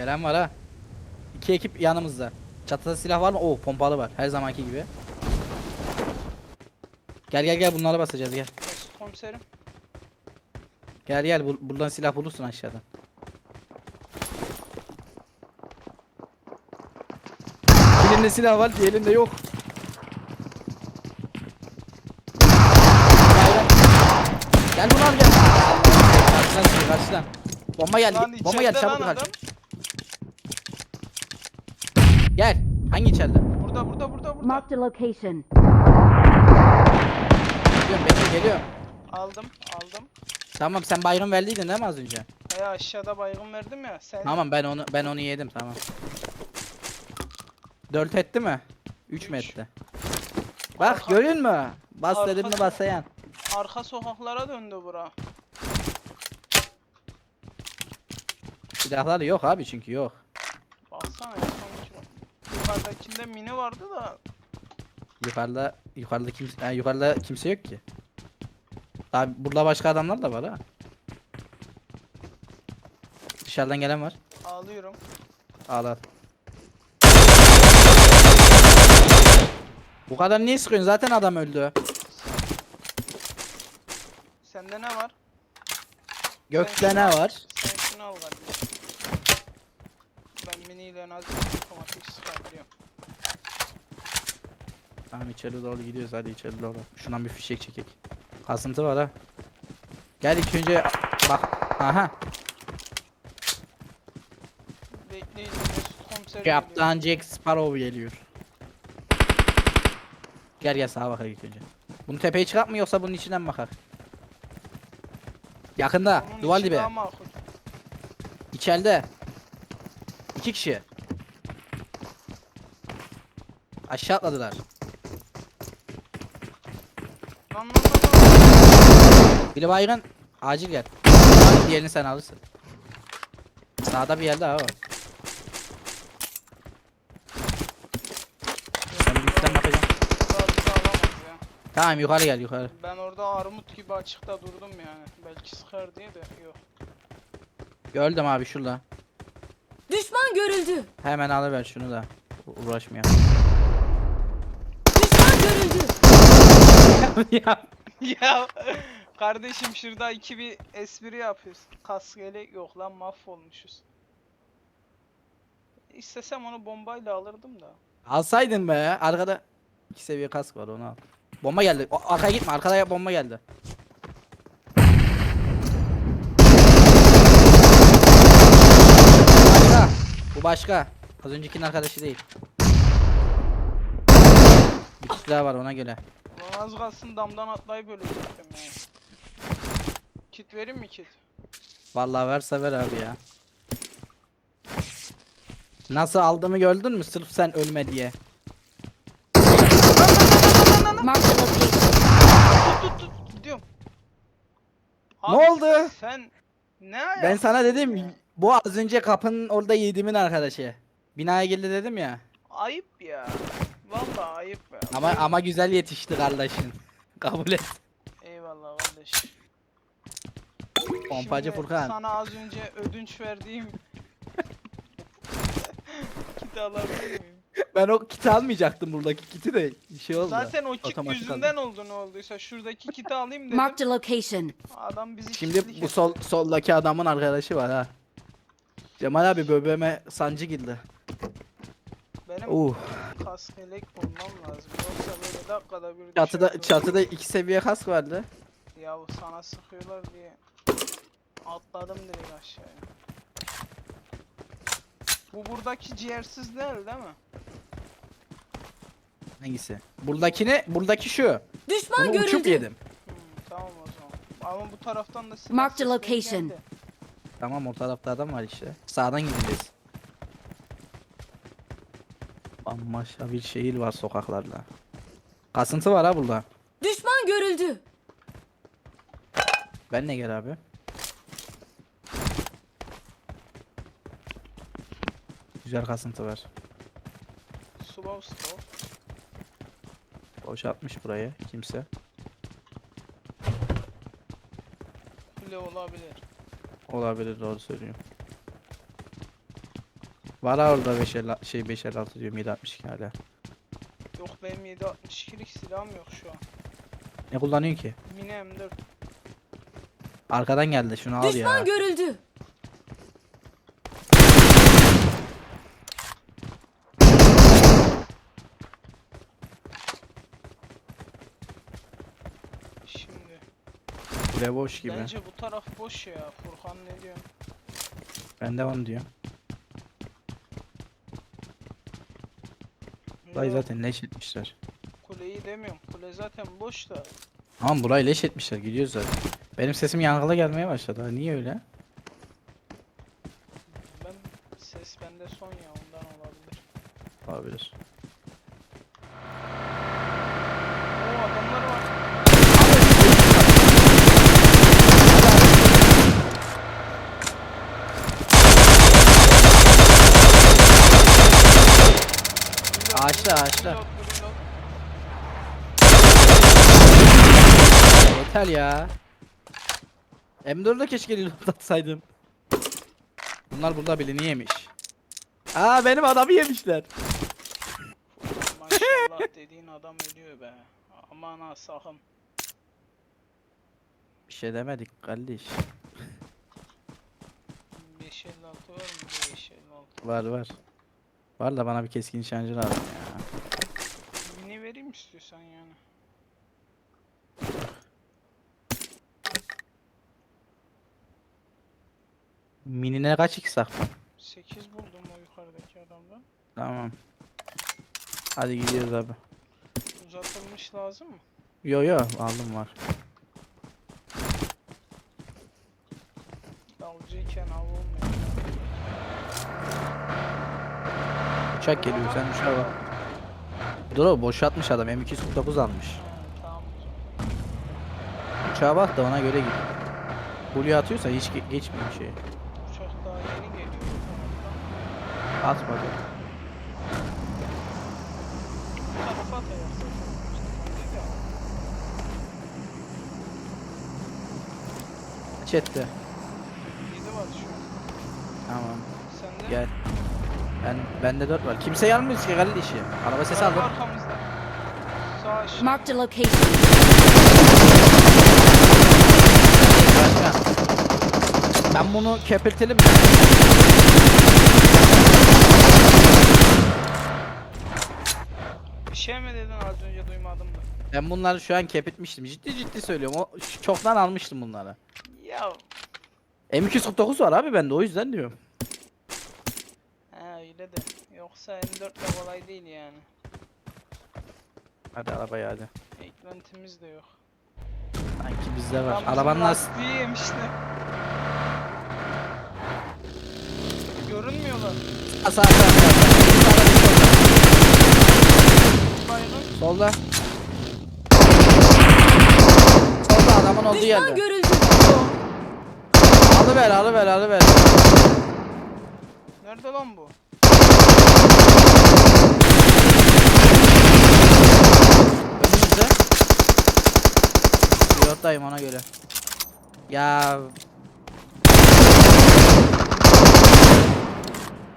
Gelen var ha. İki ekip yanımızda. Çatıda silah var mı? Oo pompalı var. Her zamanki gibi. Gel gel gel bunlara basacağız gel. Komiserim. Gel gel bul- buradan silah bulursun aşağıdan. Birinde silah var, diğerinde yok. Gel bunu al gel. Karşıdan karşıdan. Bomba geldi. Lan Bomba geldi çabuk lan kaç. adam. Gel. Hangi içeride? Burada burada burada burada. Marked a location. Geliyorum bekle geliyorum. Aldım aldım. Tamam sen baygın verdiydin değil mi az önce? He aşağıda baygın verdim ya. Sen Tamam ben onu ben onu yedim tamam. 4 etti mi? 3 mü Üç. etti? Bak Arka- görün mü? Bas dedim mi Arka- basayan. arka sokaklara döndü bura. Silahlar yok abi çünkü yok. Yukarıdakinde mini vardı da Yukarıda yukarıda kimse ha, yukarıda kimse yok ki. Abi burada başka adamlar da var ha. Dışarıdan gelen var. ağlıyorum. Al. Bu kadar niye sıkıyorsun? Zaten adam öldü. Sende ne var? Gökte ne var? Sen şunu al kardeşim. Ben mini ile az otomatik çıkartıyorum. Tamam içeri doğru gidiyoruz hadi içeri doğru. Şundan bir fişek çekek. Kasıntı var ha. Gel ilk önce bak. Aha. Bekleyin komiser geliyor. Kaptan Jack Sparrow geliyor. Gel gel sağa bakalım ilk önce. Bunu tepeye çıkart mı yoksa bunun içinden mi bakar? Yakında. Onun duvar içi dibi. daha makul. İçeride. İki kişi. Aşağı atladılar. Lan lan lan lan. Biri baygın. Acil gel. Hadi diğerini sen alırsın. Sağda bir yerde o. Ben bir üstten bakacağım. Daha bizi alamaz ya. Tamam yukarı gel yukarı. Ben orada armut gibi açıkta durdum yani. Belki sıkar diye de yok. Gördüm abi şurada. Düşman görüldü. Hemen alıver şunu da. U- Uğraşmayalım. Düşman görüldü. ya. ya kardeşim şurada iki bir espri yapıyoruz. Kask yelek yok lan mahvolmuşuz. İstesem onu bombayla alırdım da. Alsaydın be. Arkada iki seviye kask var onu al. Bomba geldi. O, arkaya gitme. Arkada bomba geldi. Başka. Bu başka. Az öncekinin arkadaşı değil. Bir kişi daha var ona göre. Ulan az kalsın damdan atlayıp ölecektim yani. Kit vereyim mi kit? Vallahi verse ver abi ya. Nasıl aldığımı gördün mü? Sırf sen ölme diye. Marked a location. Tut tut tut gidiyorum. Ne oldu? Sen ne Ben sana dedim bu az önce kapının orada yediğimin arkadaşı. Binaya geldi dedim ya. Ayıp ya. Vallahi ayıp ya. Ama ama güzel yetişti kardeşin. Kabul et. Eyvallah kardeş. Pompacı Şimdi Furkan. Sana az önce ödünç verdiğim kiti alabilir miyim? Ben o kiti almayacaktım buradaki kiti de şey oldu. Zaten o kit Otomatik yüzünden oldu ne olduysa. Şuradaki kiti alayım dedim. Marked a location. Adam bizi Şimdi bu sol soldaki adamın arkadaşı var ha. Cemal abi böbreğime sancı girdi. Benim Uh. kask yelek bulmam lazım. Yoksa böyle dakikada bir Çatıda düşerdim. çatıda iki seviye kask vardı. Ya sana sıkıyorlar diye atladım direkt aşağıya. Bu buradaki ciğersiz değil değil mi? Hangisi? Buradakini buradaki şu. Düşman Bunu uçup görüldü. yedim. Hmm, tamam o zaman. Ama bu taraftan da silah a sesleri location. geldi. Tamam o tarafta adam var işte. Sağdan gideceğiz. Bambaşka bir şehir var sokaklarda. Kasıntı var ha burada. Düşman görüldü. Ben ne gel abi? Güzel kasıntı var. Slow slow. Boşaltmış burayı kimse. Bile olabilir. Olabilir doğru söylüyor. Var ha orada 5 şey 556 diyorum 762 hala. Yok benim 7.62'lik silahım yok şu an. Ne kullanıyorsun ki? Mini M4. Arkadan geldi şunu al Düşman ya. görüldü. Şimdi. Kule boş gibi. Bence bu taraf boş ya. Furkan ne diyorsun? Ben de onu diyorum. Burayı zaten leş etmişler. Kuleyi demiyorum. Kule zaten boş da. Ama burayı leş etmişler gidiyoruz zaten. Benim sesim yankılı gelmeye başladı. Ha, Niye öyle? Ben ses bende son ya ondan olabilir. Olabilir. Oo adamlar var. Reload, Ağaçta, ağaçta. Yeter ya. M4'de keşke reload atsaydım. Bunlar burada bilini yemiş. Aa benim adamı yemişler. Maşallah dediğin adam ölüyor be. Aman ha sakın. Bir şey demedik kardeş. 556 var mı? 556. Var var. Var da bana bir keskin nişancı lazım ya. Mini vereyim istiyorsan yani. Minine kaç x saktın? 8 buldum o yukarıdaki adamdan. Tamam. Hadi gidiyoruz abi. Uzatılmış lazım mı? Yo yo aldım var. Uçak geliyor sen uçağa bak. Dur o boşaltmış adam M249 almış. Uçağa bak da ona göre git. Hulya atıyorsa hiç ge- geçmiyor bir şey. Uçak daha yeni geliyor. At bakalım. tarafa. Bu tarafa atacak zaten. Değil ya. Kaç etti? 7 var şu an. Tamam gel. Ben bende 4 var. Kimse yanmıyor ki kardeşim. Araba sesi aldım. Arkamızda. Sağ aşağı. Marked a location. Başka. Ben bunu kepirtelim mi? Bir şey mi dedin az önce duymadım da. Ben bunları şu an kepitmiştim. Ciddi ciddi söylüyorum. O çoktan almıştım bunları. Ya. M249 var abi bende o yüzden diyorum. He öyle de. Yoksa M4 de kolay değil yani. Hadi arabaya hadi. Eklentimiz de yok. Sanki bizde var. Lan Arabanın lastiği. lastiği yemişler. Görünmüyorlar. Sağ sağ sağ. sağ. Baygın. Solda. Solda adamın olduğu Düşman yerde. görüldü. Alıver alıver alıver. Nerede lan bu? Pilottayım ona göre. Ya.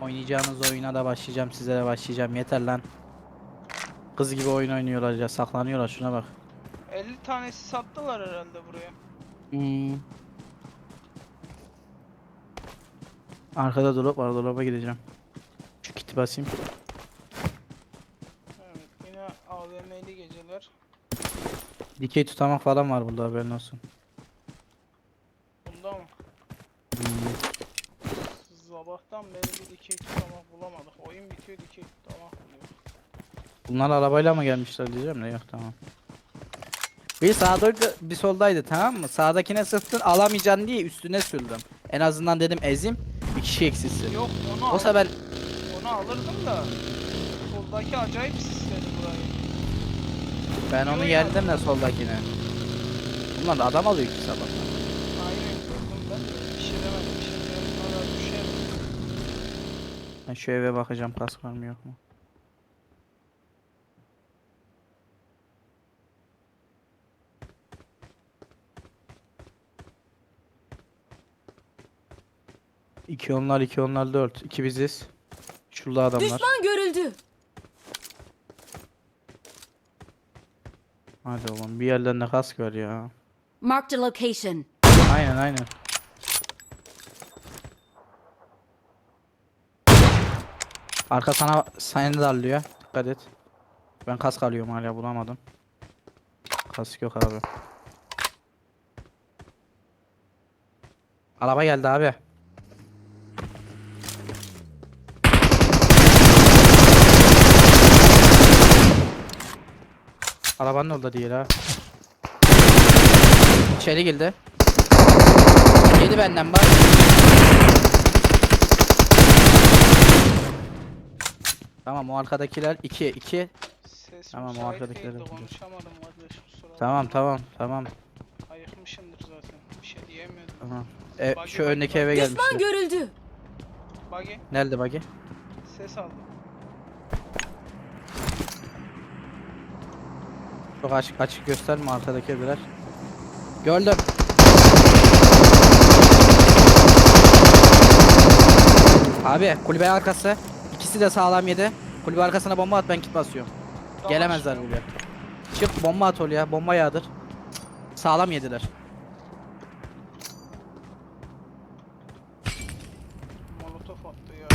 Oynayacağınız oyuna da başlayacağım size de başlayacağım yeter lan. Kız gibi oyun oynuyorlar ya saklanıyorlar şuna bak. 50 tanesi sattılar herhalde buraya. Hmm. Arkada dolap var dolaba gideceğim. Şu kiti basayım. Evet yine AVM'li geceler. Dikey tutamak falan var burada haberin olsun. Bunda mı? Sabahtan beri bir dikey tutamak bulamadık. Oyun bitiyor dikey tutamak buluyor. Bunlar arabayla mı gelmişler diyeceğim de yok tamam. Bir sağda bir soldaydı tamam mı? Sağdakine sıktın alamayacaksın diye üstüne sürdüm. En azından dedim ezim bir kişi eksilsin. Yok onu, al, Olsa ben onu alırdım da. Soldaki acayip sisledi. Ben onu Yok yendim de soldakine. Bunlar da adam alıyor ki sabahtan. Aynen gördüm ben. Bir şey demedim. Bir şey demedim. Hala düşer. Ben şu eve bakacağım kask var mı yok mu? İki onlar iki onlar dört. İki biziz. Şurada adamlar. Düşman görüldü. Hadi oğlum bir yerlerinde kask var ya. Marked a location. Aynen aynen. Arka sana seni darlıyor. Dikkat et. Ben kask alıyorum hala bulamadım. Kask yok abi. Araba geldi abi. Arabanın orada değil ha. İçeri girdi. Yedi benden bak. Tamam o arkadakiler 2 2. Ses Tamam, o müsait arkadakileri değildi, yapacağız. konuşamadım kardeş kusura Tamam tamam tamam. Ayıkmışımdır zaten. Bir şey diyemiyordum. Tamam. E, Buggy, şu buggy, öndeki buggy. eve Düşman gelmişler. görüldü. Buggy Nerede bagi? ses aldım. Çok açık açık gösterme arkadaki evler. Gördüm. Abi kulübe arkası. İkisi de sağlam yedi. Kulübe arkasına bomba at ben kit basıyorum. Daha Gelemezler buraya. Çık bomba at oraya. Bomba yağdır. Sağlam yediler. Molotof attı ya.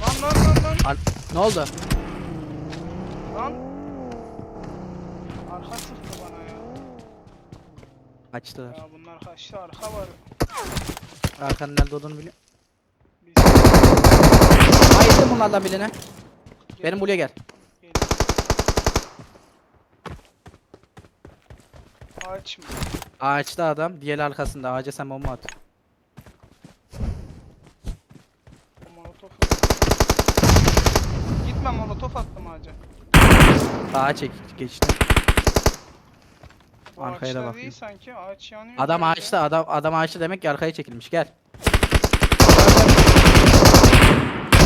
Lan lan lan lan Al- ne oldu? lan. Arka sıktı bana ya. Kaçtılar. Ya bunlar kaçtı arka var. Arkanın nerede olduğunu biliyor. Biz Ayırdım bunlardan birini. Benim buraya gel. Geliyor. Ağaç mı? Ağaçta adam. Diğeri arkasında. Ağaca sen bomba at. O molotof. Gitme molotof attım ağaca. Sağa çek geçti. Bu Arkaya da ağaçta bakayım. değil sanki ağaç yanıyor. Adam böyle. ağaçta adam adam ağaçta demek ki arkaya çekilmiş. Gel.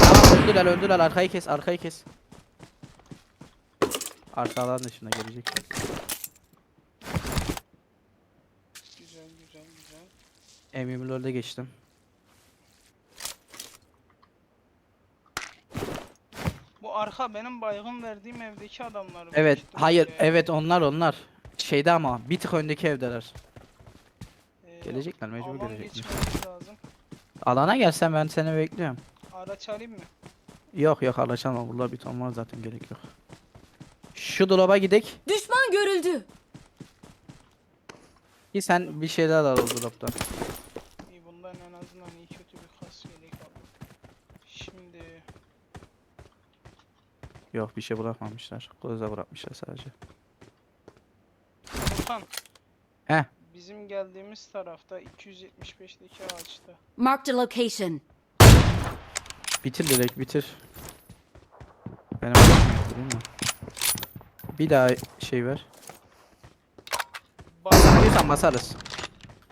Tamam öldüler öldüler arkayı kes arkayı kes. Arka alan dışında gelecek. Güzel güzel güzel. M24'de geçtim. Bu arka benim baygın verdiğim evdeki adamlar. Evet İşte hayır böyle, evet onlar onlar. Şeyde ama bir tık öndeki evdeler. e, Gelecekler mecbur alan gelecekler. geçmemiz lazım. Alana gelsen ben seni bekliyorum. Araç alayım mı? Yok yok alacağım burada bir ton var zaten gerek yok. Şu dolaba gidek. Düşman görüldü. Ki sen bir şeyler al o dolapta. İyi bundan en azından iyi kötü bir kas yelek aldım. Şimdi Yok bir şey bırakmamışlar. Koza bırakmışlar sadece. Furkan. Heh. Bizim geldiğimiz tarafta 275'teki ağaçta. Marked a location. Bitir direkt bitir. Benim yoktu değil mi? Bir daha şey ver. Bay Diyorsan basarız.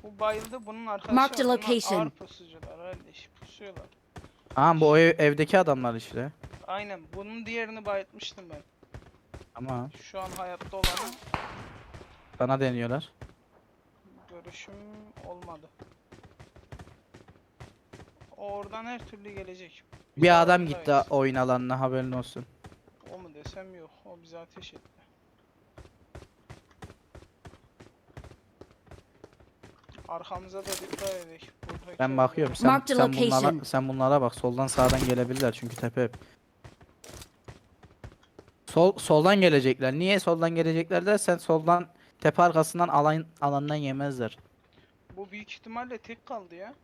bu bayıldı bunun arkadaşı. Mark the bunlar location. Ağır pusucular kardeş pusuyorlar. Aa bu o ev- evdeki adamlar işte. Aynen bunun diğerini bayıltmıştım ben. Ama Şu an hayatta olanı bana deniyorlar. görüşüm olmadı. O oradan her türlü gelecek. Bir adam gitti altındayız. oyun alanına haberin olsun. O mu desem yok. O bize ateş etti. Arkamıza da dikkat edelim. Buradaki Ben bakıyorum. Sen, sen bunlara, location. sen bunlara bak. Soldan sağdan gelebilirler çünkü tepe hep. Sol soldan gelecekler. Niye soldan gelecekler dersen soldan tepe arkasından alan alandan yemezler. Bu büyük ihtimalle tek kaldı ya.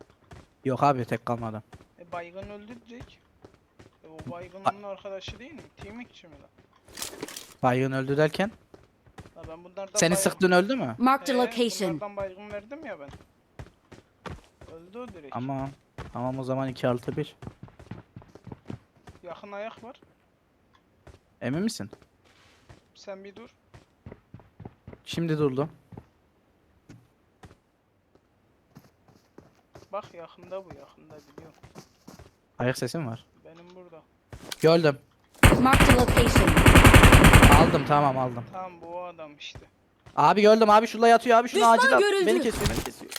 Yok abi tek kalmadı. E baygın öldü direkt. E o baygın onun arkadaşı değil mi? Teammate'çi mi lan? Baygın öldü derken. La ben bunlardan Seni baygın- sıktın öldü mü? Marked a Ee, location. Bunlardan baygın verdim ya ben. Öldü o direkt. Ama tamam o zaman 2 artı 1. Yakın ayak var. Emin misin? Sen bir dur. Şimdi durdu. Bak yakında bu yakında biliyorum. Ayak sesim var. Benim burada. Gördüm. Marked a location. Aldım tamam aldım. Tamam bu o adam işte. Abi gördüm abi şurada yatıyor abi şunu Düşman acil al. görüldü. Beni kesiyor beni kesiyor.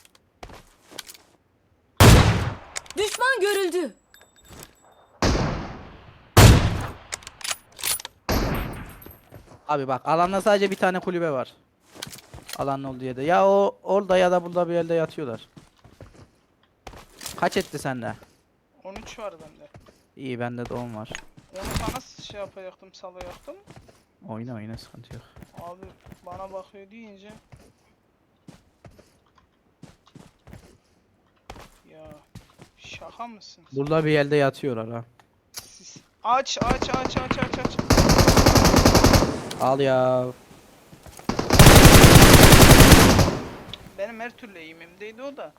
Düşman görüldü. Abi bak alanda sadece bir tane kulübe var. Alanın olduğu yerde. Ya o orada ya da burada bir yerde yatıyorlar. Kaç etti sende? 13 var bende. İyi bende de 10 var. Onu sana şey yapacaktım, salayacaktım. Oyna oyna sıkıntı yok. Abi bana bakıyor deyince. Ya şaka mısın? Burada bir yerde yatıyorlar ha. Siz... Aç aç aç aç aç aç. Al ya. Benim her türlü eğimimdeydi o da.